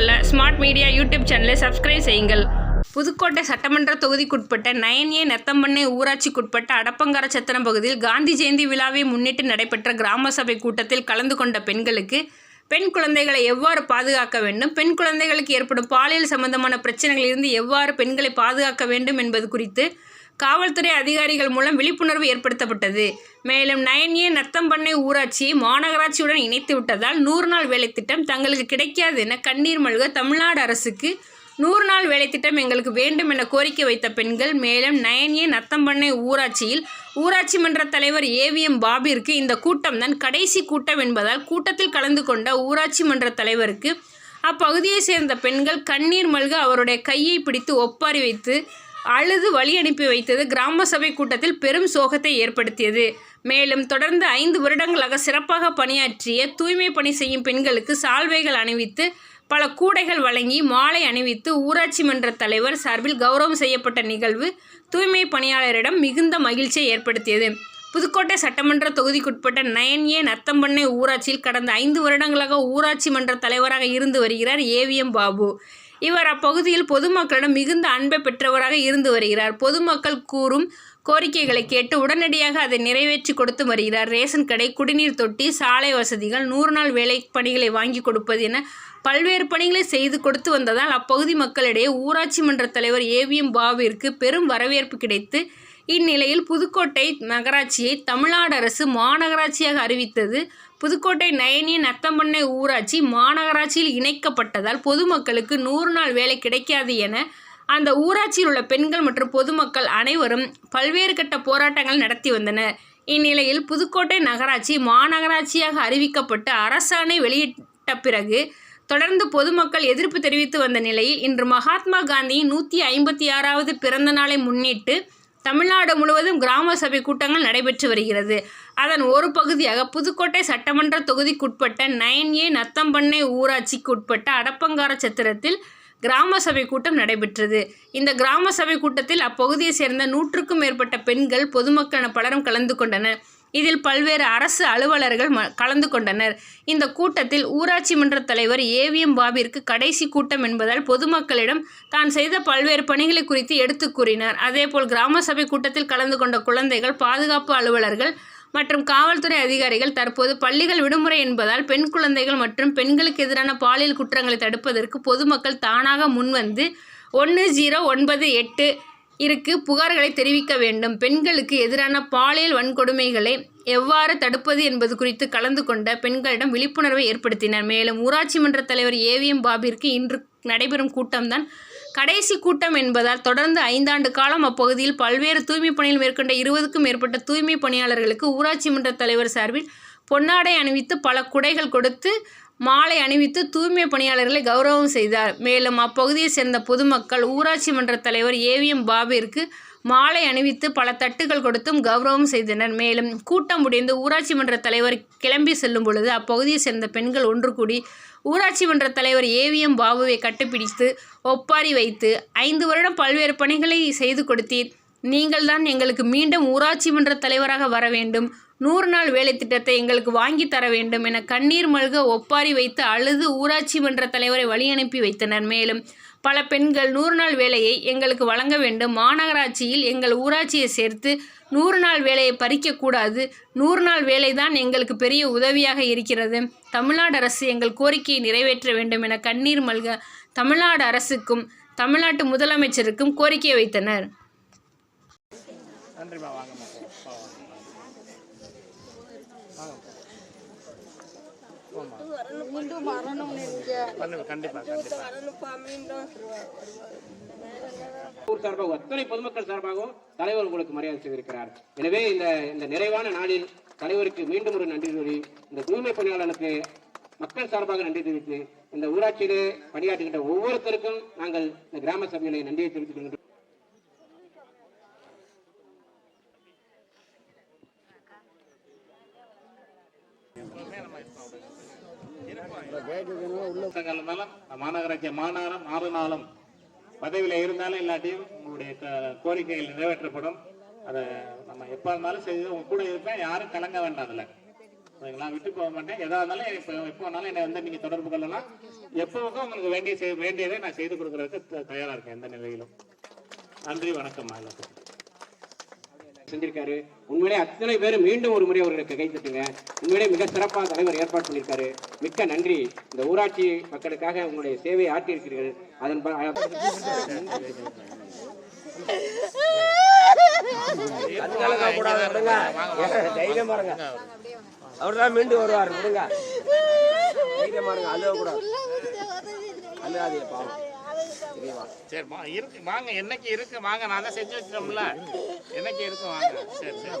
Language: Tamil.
கொள்ள ஸ்மார்ட் மீடியா யூடியூப் சேனலை சப்ஸ்கிரைப் செய்யுங்கள். புதுக்கோட்டை சட்டமன்ற தொகுதிக்குட்பட்ட நயன் ஏ நெத்தம்பண்ணை ஊராட்சிக்குட்பட்ட அடப்பங்கார சத்திரம் பகுதியில் காந்தி ஜெயந்தி விழாவை முன்னிட்டு நடைபெற்ற கிராம சபை கூட்டத்தில் கலந்து கொண்ட பெண்களுக்கு பெண் குழந்தைகளை எவ்வாறு பாதுகாக்க வேண்டும்? பெண் குழந்தைகளுக்கு ஏற்படும் பாலியல் சம்பந்தமான பிரச்சனைகளிலிருந்து எவ்வாறு பெண்களை பாதுகாக்க வேண்டும் என்பது குறித்து காவல்துறை அதிகாரிகள் மூலம் விழிப்புணர்வு ஏற்படுத்தப்பட்டது. மேலும் நயன் ஏ நத்தம்பண்ணை ஊராட்சியை மாநகராட்சியுடன் இணைத்து விட்டதால் நூறு நாள் வேலைத்திட்டம் தங்களுக்கு கிடைக்காது என கண்ணீர் மல்க தமிழ்நாடு அரசுக்கு நூறு நாள் வேலைத்திட்டம் எங்களுக்கு வேண்டும் என கோரிக்கை வைத்த பெண்கள். மேலும் நயன் ஏ நத்தம்பண்ணை ஊராட்சியில் ஊராட்சி மன்ற தலைவர் ஏவிஎம் பாபிற்கு இந்த கூட்டம்தான் கடைசி கூட்டம் என்பதால் கூட்டத்தில் கலந்து கொண்ட ஊராட்சி மன்ற தலைவருக்கு அப்பகுதியை சேர்ந்த பெண்கள் கண்ணீர் மல்க அவருடைய கையை பிடித்து ஒப்பாரி வைத்து அழுது வழி அனுப்பி வைத்தது கிராம சபை கூட்டத்தில் பெரும் சோகத்தை ஏற்படுத்தியது. மேலும் தொடர்ந்து ஐந்து வருடங்களாக சிறப்பாக பணியாற்றிய தூய்மை பணி செய்யும் பெண்களுக்கு சால்வைகள் அணிவித்து பல கூடைகள் வழங்கி மாலை அணிவித்து ஊராட்சி மன்ற தலைவர் சார்பில் கௌரவம் செய்யப்பட்ட நிகழ்வு தூய்மை பணியாளரிடம் மிகுந்த மகிழ்ச்சியை ஏற்படுத்தியது. புதுக்கோட்டை சட்டமன்ற தொகுதிக்குட்பட்ட நயன் ஏ நத்தம்பண்ணை ஊராட்சியில் கடந்த ஐந்து வருடங்களாக ஊராட்சி மன்ற தலைவராக இருந்து வருகிறார் ஏவிஎம் பாபு. இவர் அப்பகுதியில் பொதுமக்களிடம் மிகுந்த அன்பை பெற்றவராக இருந்து வருகிறார். பொதுமக்கள் கூறும் கோரிக்கைகளை கேட்டு உடனடியாக அதை நிறைவேற்றி கொடுத்து வருகிறார். ரேஷன் கடை குடிநீர் தொட்டி சாலை வசதிகள் நூறு நாள் வேலை பணிகளை வாங்கி கொடுப்பது என பல்வேறு பணிகளை செய்து கொடுத்து வந்ததால் அப்பகுதி மக்களிடையே ஊராட்சி மன்ற தலைவர் ஏவிஎம் பாபிற்கு பெரும் வரவேற்பு கிடைத்து இந்நிலையில் புதுக்கோட்டை நகராட்சியை தமிழ்நாடு அரசு மாநகராட்சியாக அறிவித்தது. புதுக்கோட்டை நயனி நத்தம்பண்ணை ஊராட்சி மாநகராட்சியில் இணைக்கப்பட்டதால் பொதுமக்களுக்கு நூறு நாள் வேலை கிடைக்காது என அந்த ஊராட்சியில் உள்ள பெண்கள் மற்றும் பொதுமக்கள் அனைவரும் பல்வேறு கட்ட போராட்டங்கள் நடத்தி வந்தனர். இந்நிலையில் புதுக்கோட்டை நகராட்சி மாநகராட்சியாக அறிவிக்கப்பட்டு அரசாணை வெளியிட்ட பிறகு தொடர்ந்து பொதுமக்கள் எதிர்ப்பு தெரிவித்து வந்த நிலையில் இன்று மகாத்மா காந்தியின் நூற்றி ஐம்பத்தி ஆறாவது பிறந்த நாளை முன்னிட்டு தமிழ்நாடு முழுவதும் கிராம சபை கூட்டங்கள் நடைபெற்று வருகிறது. அதன் ஒரு பகுதியாக புதுக்கோட்டை சட்டமன்ற தொகுதிக்குட்பட்ட நயன் ஏ நத்தம்பண்ணை ஊராட்சிக்கு உட்பட்ட அடப்பங்கார சத்திரத்தில் கிராம சபை கூட்டம் நடைபெற்றது. இந்த கிராம சபை கூட்டத்தில் அப்பகுதியை சேர்ந்த நூற்றுக்கும் மேற்பட்ட பெண்கள் பொதுமக்கள் பலரும் கலந்து கொண்டனர். இதில் பல்வேறு அரசு அலுவலர்கள் ம கலந்து கொண்டனர். இந்த கூட்டத்தில் ஊராட்சி மன்ற தலைவர் ஏவிஎம் பாபிற்கு கடைசி கூட்டம் என்பதால் பொதுமக்களிடம் தான் செய்த பல்வேறு பணிகளை குறித்து எடுத்து கூறினார். அதேபோல் கிராம சபை கூட்டத்தில் கலந்து கொண்ட குழந்தைகள் பாதுகாப்பு அலுவலர்கள் மற்றும் காவல்துறை அதிகாரிகள் தற்போது பள்ளிகள் விடுமுறை என்பதால் பெண் குழந்தைகள் மற்றும் பெண்களுக்கு எதிரான பாலியல் குற்றங்களை தடுப்பதற்கு பொதுமக்கள் தானாக முன்வந்து ஒன்று ஜீரோ ஒன்பது எட்டு இருக்கு புகார்களை தெரிவிக்க வேண்டும். பெண்களுக்கு எதிரான பாலியல் வன்கொடுமைகளை எவ்வாறு தடுப்பது என்பது குறித்து கலந்து கொண்ட பெண்களிடம் விழிப்புணர்வை ஏற்படுத்தினர். மேலும் ஊராட்சி மன்ற தலைவர் ஏவிஎம் பாபிற்கு இன்று நடைபெறும் கூட்டம்தான் கடைசி கூட்டம் என்பதால் தொடர்ந்து ஐந்தாண்டு காலம் அப்பகுதியில் பல்வேறு தூய்மை பணியில் மேற்கொண்ட இருபதுக்கும் மேற்பட்ட தூய்மை பணியாளர்களுக்கு ஊராட்சி மன்ற தலைவர் சார்பில் பொன்னாடை அணிவித்து பல குடைகள் கொடுத்து மாலை அணிவித்து தூய்மை பணியாளர்களை கௌரவம் செய்தார். மேலும் அப்பகுதியை சேர்ந்த பொதுமக்கள் ஊராட்சி மன்ற தலைவர் ஏவிஎம் பாபிற்கு மாலை அணிவித்து பல தட்டுகள் கொடுத்தும் கௌரவம் செய்தனர். மேலும் கூட்டம் முடிந்து ஊராட்சி மன்ற தலைவர் கிளம்பி செல்லும் பொழுது அப்பகுதியை சேர்ந்த பெண்கள் ஒன்று கூடி ஊராட்சி மன்ற தலைவர் ஏவிஎம் பாபுவை கட்டுப்பிடித்து ஒப்பாரி வைத்து ஐந்து வருடம் பல்வேறு பணிகளை செய்து கொடுத்தீர். நீங்கள்தான் எங்களுக்கு மீண்டும் ஊராட்சி மன்ற தலைவராக வர வேண்டும். நூறு நாள் வேலை திட்டத்தை எங்களுக்கு வாங்கி தர வேண்டும் என கண்ணீர் மல்க ஒப்பாரி வைத்து அழுது ஊராட்சி மன்ற தலைவரை வழி அனுப்பி வைத்தனர். மேலும் பல பெண்கள் நூறு நாள் வேலையை எங்களுக்கு வழங்க வேண்டும். மாநகராட்சியில் எங்கள் ஊராட்சியை சேர்த்து நூறு நாள் வேலையை பறிக்கக்கூடாது நூறு நாள் வேலை தான் எங்களுக்கு பெரிய உதவியாக இருக்கிறது. தமிழ்நாடு அரசு எங்கள் கோரிக்கையை நிறைவேற்ற வேண்டும் என கண்ணீர் மல்க தமிழ்நாடு அரசுக்கும் தமிழ்நாட்டு முதலமைச்சருக்கும் கோரிக்கை வைத்தனர். நன்றிம்மா வாங்கம்மா மீண்டும் வரணும் ஊர் சார்பாக அத்தனை பொதுமக்கள் சார்பாகவும் தலைவர் உங்களுக்கு மரியாதை செய்திருக்கிறார். எனவே இந்த இந்த நிறைவான நாளில் தலைவருக்கு மீண்டும் ஒரு நன்றி கூறி இந்த தூய்மை பணியாளர்களுக்கு மக்கள் சார்பாக நன்றி தெரிவித்து இந்த ஊராட்சியிலே பணியாற்றுகின்ற ஒவ்வொருத்தருக்கும் நாங்கள் இந்த கிராம சபையிலே நன்றியை தெரிவித்துக் கொள்கின்றோம். மாநகராட்சி இருந்தாலும் மாநகராட்சி மாநகரம் பதவியில் இருந்தாலும் இல்லாட்டியும் உங்களுடைய கோரிக்கைகள் நிறைவேற்றப்படும். அதை நம்ம எப்போ இருந்தாலும் செய்து உங்க கூட இருப்பேன் யாரும் கலங்க வேண்டாம் அதில். நான் விட்டு போக மாட்டேன். எதா இருந்தாலும் இப்போ எப்போ வேணாலும் என்னை வந்து நீங்கள் தொடர்பு கொள்ளலாம். எப்போவுக்கும் உங்களுக்கு வேண்டிய செய்- வேண்டியதை நான் செய்து கொடுக்கறதுக்கு தயாராக இருக்கேன் எந்த நிலையிலும். நன்றி வணக்கம் எல்லாத்துக்கும் செஞ்சிருக்காரு. உண்மையிலே அத்தனை பேர் மீண்டும் ஒரு முறை அவர்களுக்கு கைத்தட்டுங்க உண்மையிலே மிக சிறப்பாக தலைவர் ஏற்பாடு பண்ணியிருக்காரு. மிக்க நன்றி. இந்த ஊராட்சி மக்களுக்காக உங்களுடைய சேவையை ஆற்றியிருக்கிறீர்கள். அதன் ப- கண்கலங்க கூடாது விடுங்க தைரியம் பாருங்க அவர் தான் மீண்டு வருவார். விடுங்க. தைரியம் பாருங்க அழுவ கூடாது. அழுகாதீங்க பாவம். தெரியவா சரி இருக்கு. வாங்க. என்னைக்கு இருக்கு? வாங்க. நான் தான் செஞ்சு வச்சிட்டோம்ல. என்னைக்கு இருக்கு? வாங்க. சரி சரி.